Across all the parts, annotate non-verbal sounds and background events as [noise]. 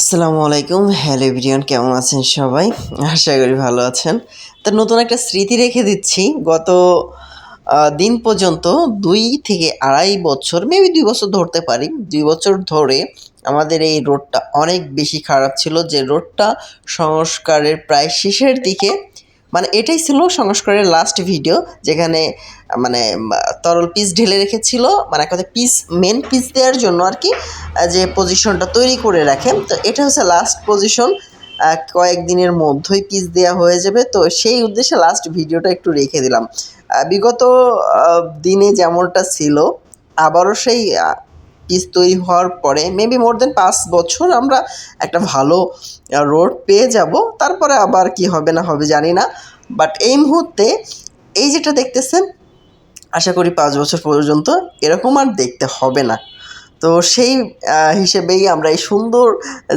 আসসালামু আলাইকুম। Hello everyone কেমন আছেন সবাই? আশা করি ভালো আছেন। তো নতুন একটা স্মৃতি রেখে দিচ্ছি। গত দিন পর্যন্ত দুই থেকে আড়াই বছর মেবি দুই বছর ধরতে পারি। দুই বছর ধরে আমাদের এই রোডটা অনেক বেশি খারাপ ছিল। যে রোডটা সংস্কারের প্রায় শেষের দিকে মানে এটাই ছিল সংস্কারের লাস্ট ভিডিও যেখানে মানে তরল পিস ঢেলে রেখেছিল মানে কথা পিস মেন পিস দেওয়ার জন্য আর কি যে পজিশনটা তৈরি করে রাখে। তো এটা হচ্ছে লাস্ট পজিশন কয়েকদিনের মধ্যেই পিস দেওয়া হয়ে যাবে। তো সেই উদ্দেশ্যে লাস্ট ভিডিওটা একটু রেখে দিলাম। বিগত দিনে যেমনটা ছিল, আবারও সেই পিস তৈরি হওয়ার পরে মেবি মোর দেন পাঁচ বছর আমরা একটা ভালো রোড পেয়ে যাব। তারপরে আবার কি হবে না হবে জানি না। বাট এই মুহূর্তে, এই যেটা দেখতেছেন আশা করি পাঁচ বছর পর্যন্ত এরকম আর দেখতে হবে না। তো সেই হিসেবেই আমরা এই সুন্দর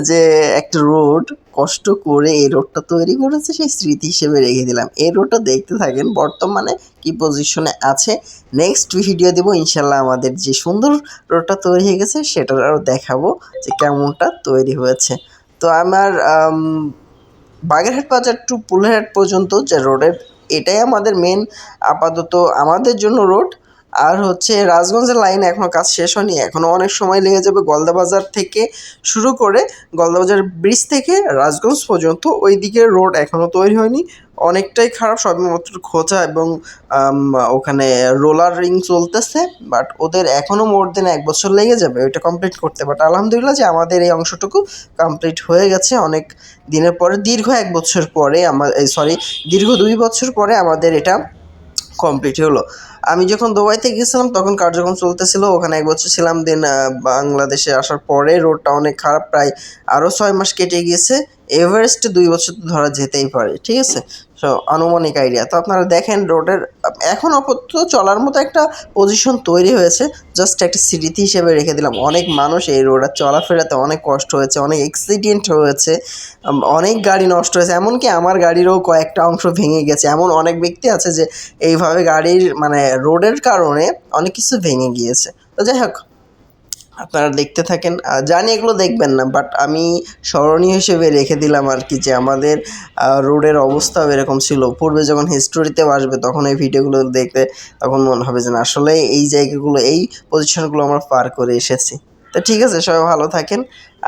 যে একটা রোড, কষ্ট করে এই রোডটা তৈরি করেছে, সেই স্মৃতি হিসেবে রেখে দিলাম। এই রোডটা দেখতে থাকেন, বর্তমানে কি পজিশনে আছে। নেক্সট ভিডিও দেবো, ইনশাল্লাহ আমাদের যে সুন্দর রোডটা তৈরি হয়ে গেছে, সেটার আরও দেখাবো যে কেমনটা তৈরি হয়েছে। তো আমার বাগেরহাট বাজার টু পুলেরহাট পর্যন্ত যে রোডের এটাই আমাদের মেন আপাতত আমাদের জন্য রোড আর হচ্ছে রাজগঞ্জের লাইন এখনও কাজ শেষ হয়নি এখনও অনেক সময় লেগে যাবে গলদাবাজার থেকে শুরু করে গলদাবাজার ব্রিজ থেকে রাজগঞ্জ পর্যন্ত। ওই দিকের রোড এখনও তৈরি হয়নি অনেকটাই খারাপ, সবেমাত্র খোঁচা এবং ওখানে রোলার রিং চলতেছে, বাট ওদের এখনও মোর দেন এক বছর লেগে যাবে, ওইটা কমপ্লিট করতে। বাট আলহামদুলিল্লাহ যে আমাদের এই অংশটুকু কমপ্লিট হয়ে গেছে। অনেক দিনের পরে, দীর্ঘ এক বছর পরে আমার সরি দীর্ঘ দুই বছর পরে আমাদের এটা কমপ্লিট হলো। আমি যখন দুবাইতে গিয়েছিলাম তখন কার্যক্রম চলতেছিল। ওখানে এক বছর ছিলাম দেন বাংলাদেশে আসার পরে রোডটা অনেক খারাপ। প্রায় আরও ছয় মাস কেটে গিয়েছে। এভারেস্ট দুই বছর তো ধরা যেতেই পারে, ঠিক আছে? সো, আনুমানিক আইডিয়া তো আপনারা দেখেন রোডের, এখন আপাতত চলার মতো একটা পজিশন তৈরি হয়েছে। জাস্ট একটা স্মৃতি হিসেবে রেখে দিলাম। অনেক মানুষ এই রোডে চলাফেরাতে অনেক কষ্ট হয়েছে, অনেক অ্যাক্সিডেন্ট হয়েছে অনেক গাড়ি নষ্ট হয়েছে। এমনকি আমার গাড়িরও কয়েকটা অংশ ভেঙে গেছে। এমন অনেক ব্যক্তি আছে যে, এইভাবে গাড়ির মানে রোডের কারণে অনেক কিছু ভেঙে গিয়েছে। তো যাই হোক আপনারা দেখতে থাকেন। জানি এগুলো দেখবেন না বাট আমি স্মরণীয় হিসেবে রেখে দিলাম আর কি যে আমাদের রোডের অবস্থাও এরকম ছিল। পূর্বে যখন হিস্টোরিতে আসবে, তখন এই ভিডিওগুলো দেখতে তখন মনে হবে যে আসলে এই জায়গাগুলো, এই পজিশনগুলো আমরা পার করে এসেছি। তো ঠিক আছে, সবাই ভালো থাকেন।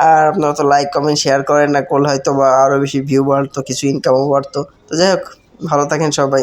আর আপনারা তো লাইক কমেন্ট শেয়ার করেন না, করলে হয়তো বা আরও বেশি ভিউ বাড়তো, কিছু ইনকামও বাড়তো। তো যাই হোক, ভালো থাকেন সবাই।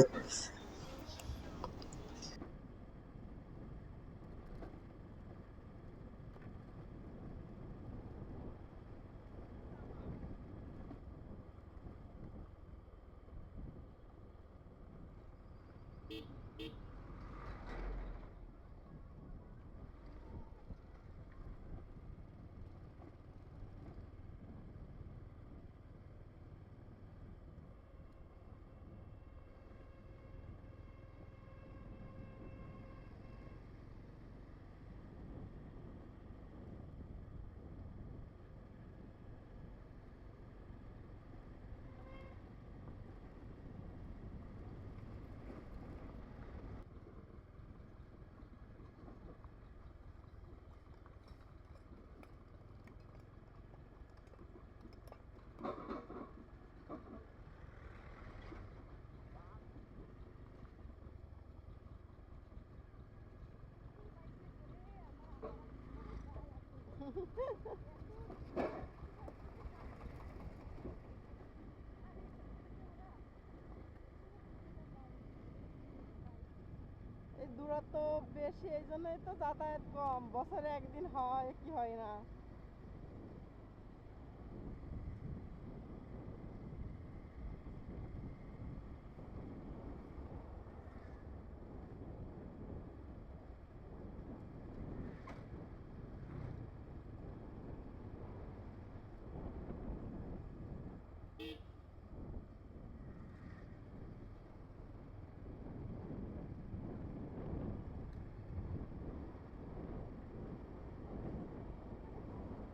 এই দূরত্ব বেশি এই জন্যই তো যাতায়াত কম। বছরে একদিন হয় কি হয় না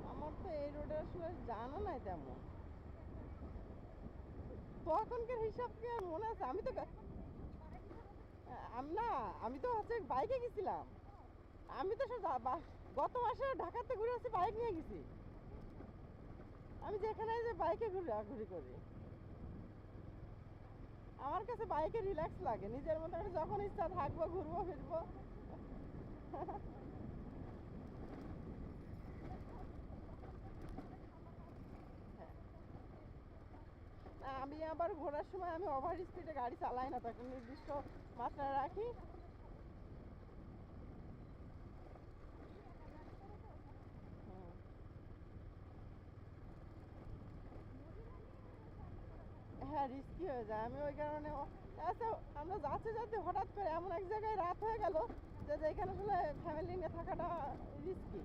আমার তো আসলে জানা নাই তেমন। তখনকার হিসাব কি আর মনে আছে? আমি তো না, আমি তো হচ্ছে বাইকে গেছিলাম। আমি তো গত মাসে ঢাকাতে ঘুরে আসছি বাইক নিয়ে গেছি। আমি যেখানে যে বাইকে ঘোরাঘুরি করি। আমার কাছে বাইকে রিল্যাক্স লাগে, নিজের মতো যখন ইচ্ছা থাকব, ঘুরবো, ফিরবো। [laughs] আমি আবার ঘোরার সময় আমি ওভার স্পিডে গাড়ি চালাই না তখন নির্দিষ্ট মাত্রা রাখি। হ্যাঁ রিস্কি হয়ে যায়। আমি ওই কারণে আচ্ছা আমরা যাচ্ছি হঠাৎ করে এমন এক জায়গায় রাত হয়ে গেল যে আসলে ফ্যামিলি নিয়ে থাকাটা রিস্কি